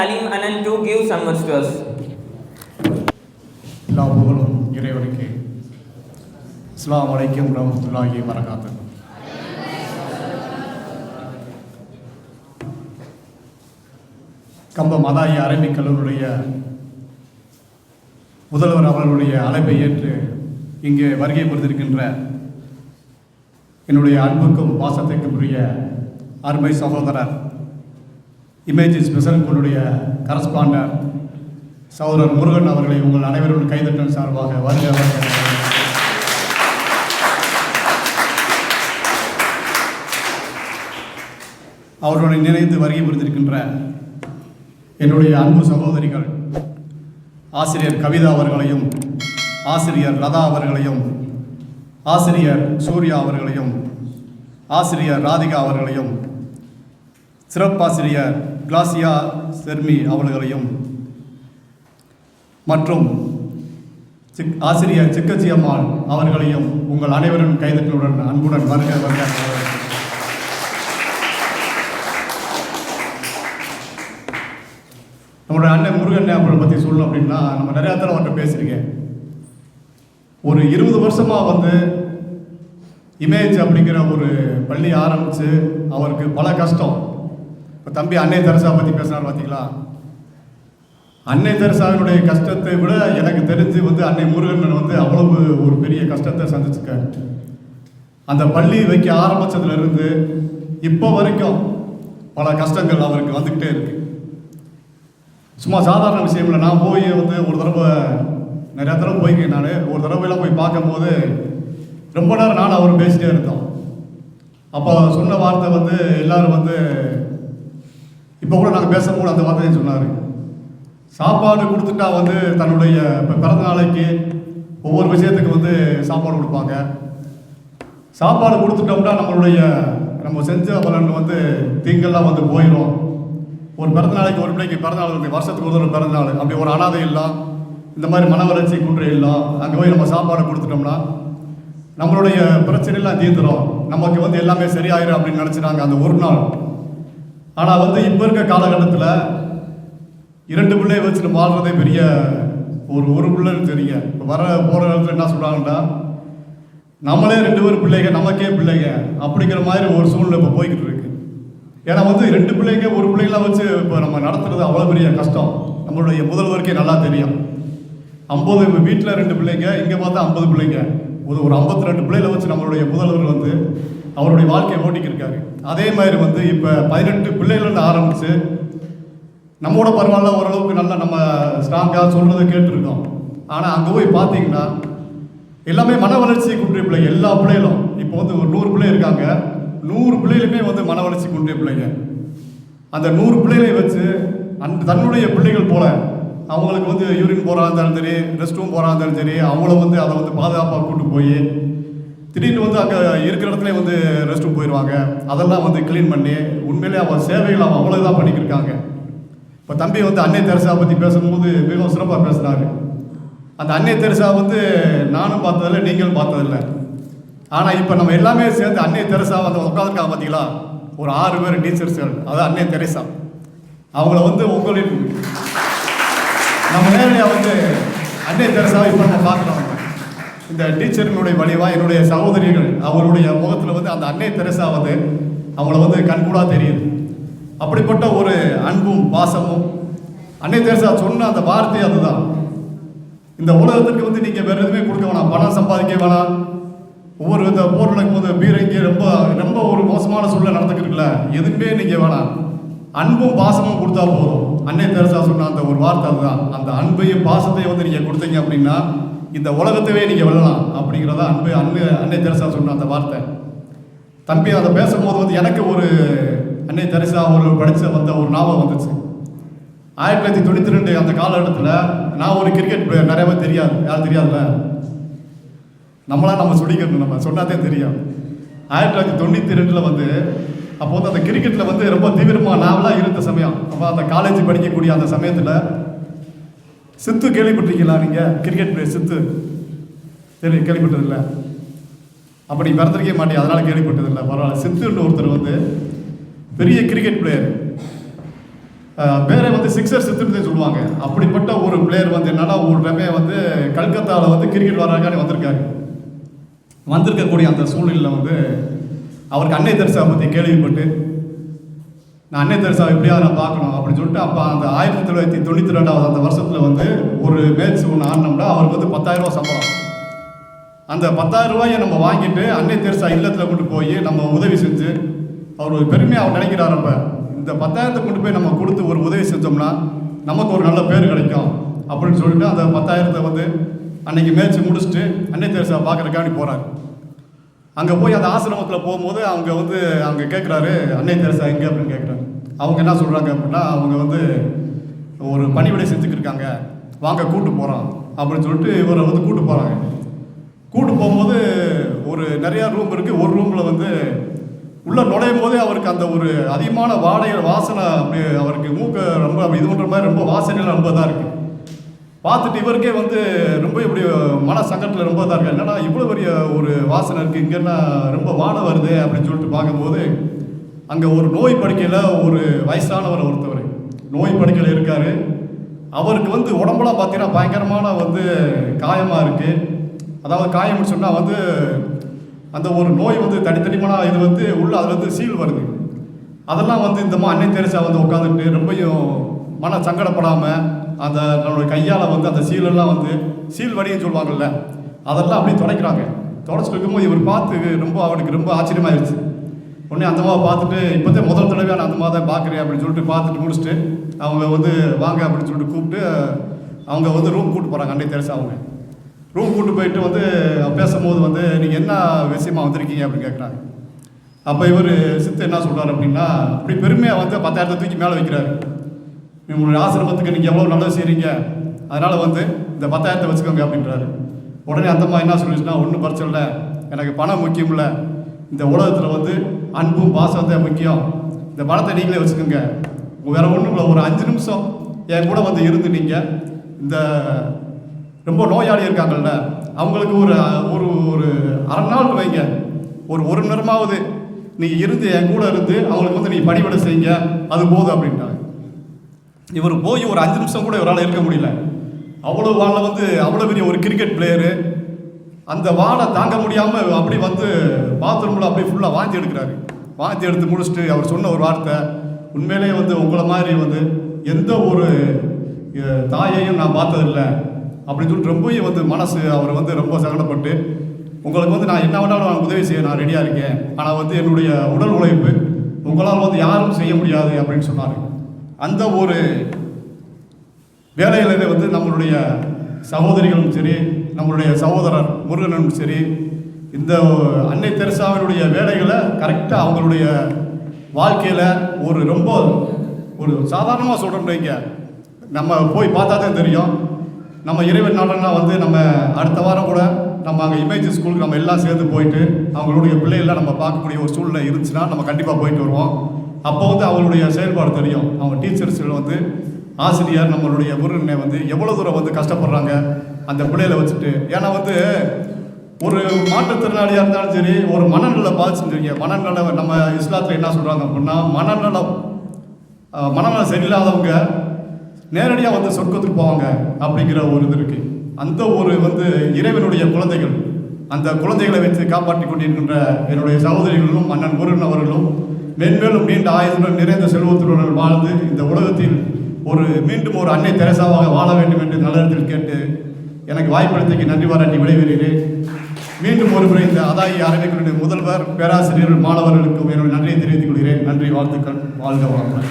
Aleem Anan to give some Anan to give எல்லா புகழும் இறைவனுக்கு அஸ்ஸலாமு அலைக்கும் ரஹமத்துல்லாஹி வரகாத்து கம்ப மதாயி அரபிக் கல்லூரியுடைய முதல்வர் அவர்களுடைய அழைப்பை ஏற்று இங்கே வருகை புரிந்திருக்கின்ற என்னுடைய அன்புக்கும் பாசத்திற்கும் உரிய அருமை சகோதரர் இமேஜ் ஸ்பெஷல் குழுடைய கரஸ்பாண்டர் சகோதரர் முருகன் அவர்களை உங்கள் அனைவரும் கைதட்டல் சார்பாக வருக வருக. அவர்களுடன் நினைந்து வருகை புரிந்திருக்கின்ற என்னுடைய அன்பு சகோதரிகள் ஆசிரியர் கவிதா அவர்களையும் ஆசிரியர் லதா அவர்களையும் ஆசிரியர் சூர்யா அவர்களையும் ஆசிரியர் ராதிகா அவர்களையும் சிறப்பாசிரியர் கிளாசியா செர்மி அவர்களையும் மற்றும் சிக் ஆசிரியர் சிக்கச்சி அம்மாள் அவர்களையும் உங்கள் அனைவரும் கைதட்டலுடன் அன்புடன் வருக வருக நம்மளுடைய அண்ணன் முருகன் அவரை பற்றி சொல்லணும் அப்படின்னா நம்ம நிறையா தடவை அவர்கிட்ட பேசியிருக்கேன். ஒரு இருபது வருஷமாக வந்து இமேஜ் அப்படிங்கிற ஒரு பள்ளி ஆரம்பித்து அவருக்கு பல கஷ்டம். இப்போ தம்பி அன்னை தெரசா பற்றி பேசினார் பார்த்தீங்களா அன்னை தெரசாவினுடைய கஷ்டத்தை விட எனக்கு தெரிஞ்சு வந்து அன்னை முருகன் வந்து அவ்வளவு ஒரு பெரிய கஷ்டத்தை சந்திச்சுக்காரு அந்த பள்ளி வைக்க ஆரம்பித்ததுலேருந்து இப்போ வரைக்கும் பல கஷ்டங்கள் அவருக்கு வந்துக்கிட்டே இருக்கு. சும்மா சாதாரண விஷயம் இல்லை நான் போய் வந்து ஒரு தடவை நிறையா தடவை போய்க்கேன் நான். ஒரு தடவைலாம் போய் பார்க்கும்போது ரொம்ப நேரம் நான் அவர் பேசிட்டே இருந்தோம். அப்போ சொன்ன வார்த்தை வந்து எல்லாரும் வந்து இப்போ கூட நாங்கள் பேசும்போது அந்த வார்த்தையை சொன்னார். சாப்பாடு கொடுத்துட்டா வந்து தன்னுடைய இப்போ பிறந்த நாளைக்கு ஒவ்வொரு விஷயத்துக்கு வந்து சாப்பாடு கொடுப்பாங்க. சாப்பாடு கொடுத்துட்டோம்னா நம்மளுடைய நம்ம செஞ்ச பலன் வந்து தீங்கெல்லாம் வந்து போயிடும் ஒரு பிறந்த நாளைக்கு ஒரு பிள்ளைக்கு பிறந்த நாள் வருஷத்துக்கு ஒரு பிறந்த நாள். அப்படி ஒரு அனாதை இல்லம் இந்த மாதிரி மன வளர்ச்சி குன்றை இல்லம் அங்கே போய் நம்ம சாப்பாடு கொடுத்துட்டோம்னா நம்மளுடைய பிரச்சனைலாம் தீர்ந்துடும் நமக்கு வந்து எல்லாமே சரியாயிரும் அப்படின்னு நினச்சினாங்க அந்த ஒரு நாள். ஆனால் வந்து இப்போ இருக்க காலகட்டத்தில் இரண்டு பிள்ளையை வச்சு நம்ம வாழ்றதே பெரிய ஒரு ஒரு பிள்ளைன்னு தெரியுங்க. இப்போ வர போகிற இடத்துல என்ன சொல்கிறாங்கன்னா நம்மளே ரெண்டு பேரும் பிள்ளைங்க நமக்கே பிள்ளைங்க அப்படிங்கிற மாதிரி ஒரு சூழ்நிலை இப்போ போய்கிட்டு இருக்கு. ஏன்னா வந்து ரெண்டு பிள்ளைங்க ஒரு பிள்ளைங்களாம் வச்சு இப்போ நம்ம நடத்துறது அவ்வளோ பெரிய கஷ்டம். நம்மளுடைய முதல்வருக்கே நல்லா தெரியும். ஐம்பது வீட்டில் ரெண்டு பிள்ளைங்க இங்கே பார்த்தா ஐம்பது பிள்ளைங்க. ஒரு ஒரு ஐம்பத்தி ரெண்டு பிள்ளைகளை வச்சு நம்மளுடைய முதல்வர் வந்து அவருடைய வாழ்க்கையை ஓட்டிக்கிருக்காரு. அதே மாதிரி வந்து இப்போ பதினெட்டு பிள்ளைகள்னு ஆரம்பித்து நம்மோட பரவாயில்ல ஓரளவுக்கு நல்லா நம்ம ஸ்ட்ராங்காக சொல்கிறத கேட்டுருக்கோம். ஆனால் அங்கே போய் பார்த்தீங்கன்னா எல்லாமே மன வளர்ச்சி குன்றிய பிள்ளைங்க எல்லா பிள்ளைகளும். இப்போ வந்து ஒரு நூறு பிள்ளை இருக்காங்க. நூறு பிள்ளைகளுமே வந்து மன வளர்ச்சி குன்றிய பிள்ளைங்க. அந்த நூறு பிள்ளைகளை வச்சு அந் தன்னுடைய பிள்ளைகள் போல அவங்களுக்கு வந்து யூரின் போகிறா இருந்தாலும் சரி ரெஸ்ட் ரூம் போகிறா இருந்தாலும் சரி அவங்கள வந்து அதை வந்து பாதுகாப்பாக கூட்டு போய் திடீர்னு வந்து அங்கே இருக்கிற இடத்துல வந்து ரெஸ்ட் ரூம் போயிடுவாங்க அதெல்லாம் வந்து க்ளீன் பண்ணி உண்மையிலே அவன் சேவைகள் அவன் அவ்வளோ இதாக பண்ணிக்கிருக்காங்க. இப்போ தம்பி வந்து அன்னை தெரசா பற்றி பேசும்போது மிகவும் சிறப்பாக பேசுகிறாரு அந்த அன்னை தெரசா வந்து நானும் பார்த்ததில்ல நீங்களும் பார்த்ததில்ல. ஆனால் இப்போ நம்ம எல்லாமே சேர்ந்து அன்னை தெரசா வந்து உட்காந்துருக்காங்க பார்த்தீங்களா ஒரு ஆறு பேர் டீச்சர்ஸ்கள் அதாவது அன்னை தெரசா. அவங்கள வந்து உங்களின் நம்ம நேரடியாக வந்து அன்னை தெரசாவை இப்போ நம்ம பார்க்குறோம் இந்த டீச்சரினுடைய வழிவா என்னுடைய சகோதரிகள் அவருடைய முகத்தில் வந்து அந்த அன்னை தெரசா வந்து அவங்கள வந்து கண்கூடாக தெரியுது. அப்படிப்பட்ட ஒரு அன்பும் பாசமும் அன்னை தெரசா சொன்ன அந்த வார்த்தை அதுதான். இந்த உலகத்திற்கு வந்து நீங்கள் வேறு எதுவுமே கொடுக்க வேணாம். பணம் சம்பாதிக்க வேணாம். ஒவ்வொரு இந்த போர் நடக்கும் போது பீரங்கி ரொம்ப ரொம்ப ஒரு மோசமான சூழ்நிலை நடந்துக்கிட்டுல எதுவுமே நீங்கள் வேணாம். அன்பும் பாசமும் கொடுத்தா போதும். அன்னை தெரசா சொன்ன அந்த ஒரு வார்த்தை அதுதான். அந்த அன்பையும் பாசத்தையும் வந்து நீங்கள் கொடுத்தீங்க அப்படின்னா இந்த உலகத்தவே நீங்கள் வெல்லலாம் அப்படிங்கிறத அன்பு அன்பு அன்னை தெரசா சொன்ன அந்த வார்த்தை. தம்பி அதை பேசும்போது வந்து எனக்கு ஒரு அன்னை தெரசா ஒரு படித்த வந்த ஒரு ஞாபகம் வந்துச்சு. ஆயிரத்தி தொள்ளாயிரத்தி தொண்ணூற்றி ரெண்டு அந்த காலகட்டத்தில் நான் ஒரு கிரிக்கெட் பிளேயர் நிறையவே தெரியாது. யாரும் தெரியாதுல்ல? நம்மளா நம்ம சொல்லிக்கணும் நம்ம சொன்னாதே தெரியும் ஆயிரத்தி தொள்ளாயிரத்தி தொண்ணூற்றி ரெண்டில் வந்து அப்போ வந்து அந்த கிரிக்கெட்டில் வந்து ரொம்ப தீவிரமாக நாவலாக இருந்த சமயம். அப்போ அந்த காலேஜ் படிக்கக்கூடிய அந்த சமயத்தில் சித்து கேள்விப்பட்டிருக்கீங்களா நீங்கள் கிரிக்கெட் பிளேயர் சித்து. சரி கேள்விப்பட்டதில்ல. அப்படி பிறந்திருக்கே மாட்டேன். அதனால் கேள்விப்பட்டதில்லை. பரவாயில்ல. சித்துன்ற ஒருத்தர் வந்து பெரிய கிரிக்கெட் பிளேயர் பேரை வந்து சிக்ஸர் சித்துன்னு சொல்லுவாங்க. அப்படிப்பட்ட ஒரு பிளேயர் வந்து என்னன்னா ஒரு ரமே வந்து கல்கத்தாவில் வந்து கிரிக்கெட் வர்றாங்கன்னு வந்திருக்காரு. வந்திருக்கக்கூடிய அந்த சூழ்நிலையில் வந்து அவருக்கு அன்னை தரிசா பற்றி கேள்விப்பட்டு நான் அன்னை தெரசா எப்படியாவது நான் பார்க்கணும் அப்படின்னு சொல்லிட்டு அப்போ அந்த ஆயிரத்தி தொள்ளாயிரத்தி தொண்ணூற்றி ரெண்டாவது அந்த வருஷத்தில் வந்து ஒரு மேட்ச் ஒன்று ஆடினோம்னா அவருக்கு வந்து பத்தாயிரம் ரூபா சம்பளம். அந்த பத்தாயிரம் ரூபாயை நம்ம வாங்கிட்டு அன்னை தெரசா இல்லத்தில் கொண்டு போய் நம்ம உதவி செஞ்சு அவர் ஒரு பெருமையாக அவர் நினைக்கிறார் அப்போ இந்த பத்தாயிரத்தை கொண்டு போய் நம்ம கொடுத்து ஒரு உதவி செஞ்சோம்னா நமக்கு ஒரு நல்ல பேர் கிடைக்கும் அப்படின்னு சொல்லிட்டு அந்த பத்தாயிரத்தை வந்து அன்னைக்கு மேட்ச் முடிச்சுட்டு அன்னை தெரசா பார்க்குறக்காண்டி போகிறார் அங்கே போய் அந்த ஆசிரமத்தில் போகும்போது அவங்க வந்து அவங்க கேட்குறாரு அன்னை தெரசா எங்கே? அப்படின்னு கேட்குறாரு அவங்க என்ன சொல்கிறாங்க அப்படின்னா அவங்க வந்து ஒரு பணிவிடை செஞ்சுக்கிருக்காங்க வாங்க கூட்டு போகிறோம் அப்படின்னு சொல்லிட்டு இவரை வந்து கூட்டு போகிறாங்க கூட்டு போகும்போது ஒரு நிறையா ரூம் இருக்குது ஒரு ரூமில் வந்து உள்ளே நுழையும் போதே அவருக்கு அந்த ஒரு அதிகமான வாடகை வாசனை அப்படி அவருக்கு மூக்க ரொம்ப அப்படி இது பண்ணுற மாதிரி ரொம்ப வாசனையில் ரொம்ப இதாக இருக்குது பார்த்துட்டு இவருக்கே வந்து ரொம்ப இப்படி மன சங்கடத்தில் ரொம்ப இதாக இருக்கு என்னன்னா இவ்வளோ பெரிய ஒரு வாசனை இருக்குது இங்கன்னா ரொம்ப வானம் வருது அப்படின்னு சொல்லிட்டு பார்க்கும்போது அங்கே ஒரு நோய் படுக்கையில் ஒரு வயசானவர் ஒருத்தவர். நோய் படுக்கையில் இருக்கார். அவருக்கு வந்து உடம்புலாம் பார்த்தீங்கன்னா பயங்கரமான வந்து காயமாக இருக்குது அதாவது காயம் சொன்னால் வந்து அந்த ஒரு நோய் வந்து தனித்தனிமான இது வந்து உள்ள அதில் வந்து சீல் வருது. அதெல்லாம் வந்து இந்த அன்னை தெரசா வந்து உட்காந்துட்டு ரொம்பையும் மன சங்கடப்படாமல் அந்த நம்மளுடைய கையால் வந்து அந்த சீலெல்லாம் வந்து சீல் வடின்னு சொல்லுவாங்கல்ல அதெல்லாம் அப்படியே துடைக்கிறாங்க. தொடச்சிட்டு இருக்கும்போது இவர் பார்த்து ரொம்ப அவனுக்கு ரொம்ப ஆச்சரியமாயிருச்சு. உடனே அந்த மாதிரி பார்த்துட்டு இப்போதே முதல் தடவை நான் அந்த மாதிரி தான் பார்க்குறேன் அப்படின்னு சொல்லிட்டு பார்த்துட்டு முடிச்சுட்டு அவங்க வந்து வாங்க அப்படின்னு சொல்லிட்டு கூப்பிட்டு அவங்க வந்து ரூம் கூப்பிட்டு போகிறாங்க அன்னை தெரசா அவங்க. ரூம் கூப்பிட்டு போயிட்டு வந்து பேசும்போது வந்து நீங்கள் என்ன விஷயமா வந்திருக்கீங்க? அப்படின்னு கேட்குறாங்க அப்போ இவர் சித்து என்ன சொல்கிறார் அப்படின்னா அப்படி பெருமையாக வந்து பத்தாயிரத்தை தூக்கி மேலே வைக்கிறாரு. உங்களுடைய ஆசிரமத்துக்கு நீங்கள் எவ்வளோ நல்லது செய்கிறீங்க அதனால் வந்து இந்த பத்தாயிரத்தை வச்சுக்கோங்க அப்படின்றாரு. உடனே அந்தம்மா என்ன சொல்லிச்சுன்னா ஒன்றும் பிரச்சனை இல்லை. எனக்கு பணம் முக்கியம் இல்லை. இந்த உலகத்தில் வந்து அன்பும் பாசம் தான் முக்கியம். இந்த பணத்தை நீங்களே வச்சுக்கோங்க. வேற ஒன்றும் இல்லை. ஒரு அஞ்சு நிமிஷம் என் கூட வந்து இருந்து நீங்கள் இந்த ரொம்ப நோயாளி இருக்காங்கல்ல அவங்களுக்கு ஒரு ஒரு ஒரு அரை நாள் வைங்க. ஒரு ஒரு நேரமாவது நீங்கள் இருந்து என் கூட இருந்து அவங்களுக்கு வந்து நீங்கள் பணிவிட செய்யுங்க. அது போதும் அப்படின்ட்டாங்க இவர் போய் ஒரு அஞ்சு நிமிஷம் கூட இவரால் இருக்க முடியல. அவ்வளோ வானில் வந்து அவ்வளோ பெரிய ஒரு கிரிக்கெட் பிளேயரு அந்த வானை தாங்க முடியாமல் அப்படி வந்து பாத்ரூமில் அப்படியே ஃபுல்லாக வாந்தி எடுக்கிறாரு. வாந்தி எடுத்து முடிச்சுட்டு அவர் சொன்ன ஒரு வார்த்தை உண்மையிலேயே வந்து உங்களை மாதிரி வந்து எந்த ஒரு தாயையும் நான் பார்த்ததில்லை. அப்படின்னு சொல்லிட்டு ரொம்பவும் வந்து மனசு அவர் வந்து ரொம்ப சங்கடப்பட்டு உங்களுக்கு வந்து நான் என்ன வேணாலும் நான் உதவி செய்ய நான் ரெடியாக இருக்கேன். ஆனால் வந்து என்னுடைய உடல் உழைப்பு உங்களால் வந்து யாரும் செய்ய முடியாது அப்படின்னு சொன்னார். அந்த ஒரு வேலையிலே வந்து நம்மளுடைய சகோதரிகளும் சரி நம்மளுடைய சகோதரர் முருகனும் சரி இந்த அன்னை தெரசாவினுடைய வேலைகளை கரெக்டாக அவங்களுடைய வாழ்க்கையில் ஒரு ரொம்ப ஒரு சாதாரணமாக சொல்கிறோம் நம்ம போய் பார்த்தா தான் தெரியும். நம்ம இறைவன் நாடனா வந்து நம்ம அடுத்த வாரம் கூட நம்ம அங்கே இமேஜ் ஸ்கூலுக்கு நம்ம எல்லாம் சேர்ந்து போயிட்டு அவங்களுடைய பிள்ளைகள்லாம் நம்ம பார்க்கக்கூடிய ஒரு சூழ்நிலை இருந்துச்சுன்னா நம்ம கண்டிப்பாக போயிட்டு வருவோம். அப்போ வந்து அவருடைய செயல்பாடு தெரியும். அவங்க டீச்சர்ஸ்கள் வந்து ஆசிரியர் நம்மளுடைய முருகனை வந்து எவ்வளோ தூரம் வந்து கஷ்டப்படுறாங்க அந்த பிள்ளையில வச்சுட்டு. ஏன்னா வந்து ஒரு மாற்றுத்திறனாளியாக இருந்தாலும் சரி ஒரு மனநல பாதிச்சுருக்கீங்க மனநல நம்ம இஸ்லாத்தில் என்ன சொல்கிறாங்க அப்படின்னா மனநலம் மனநலம் சரியில்லாதவங்க நேரடியாக வந்து சொர்க்கத்துக்கு போவாங்க அப்படிங்கிற ஒரு இது இருக்குது அந்த ஒரு வந்து இறைவனுடைய குழந்தைகள் அந்த குழந்தைகளை வைத்து காப்பாற்றி கொண்டிருக்கின்ற என்னுடைய சகோதரிகளும் மன்னன் முருகன் அவர்களும் மென்மேலும் நீண்ட ஆயுதுடன் நிறைந்த செல்வத்துடன் வாழ்ந்து இந்த உலகத்தில் ஒரு மீண்டும் ஒரு அன்னை தெரசாவாக வாழ வேண்டும் என்று நல்லிடத்தில் கேட்டு எனக்கு வாய்ப்பளித்தக்கு நன்றி பாராட்டி விடைபெறுகிறேன். மீண்டும் ஒருமுறை இந்த அதாயி அரணைகளுடைய முதல்வர் பேராசிரியர்கள் மாணவர்களுக்கும் என்னுடைய நன்றியை தெரிவித்துக் கொள்கிறேன். நன்றி வாழ்த்துக்கள் வாழ்க வளமுடன்.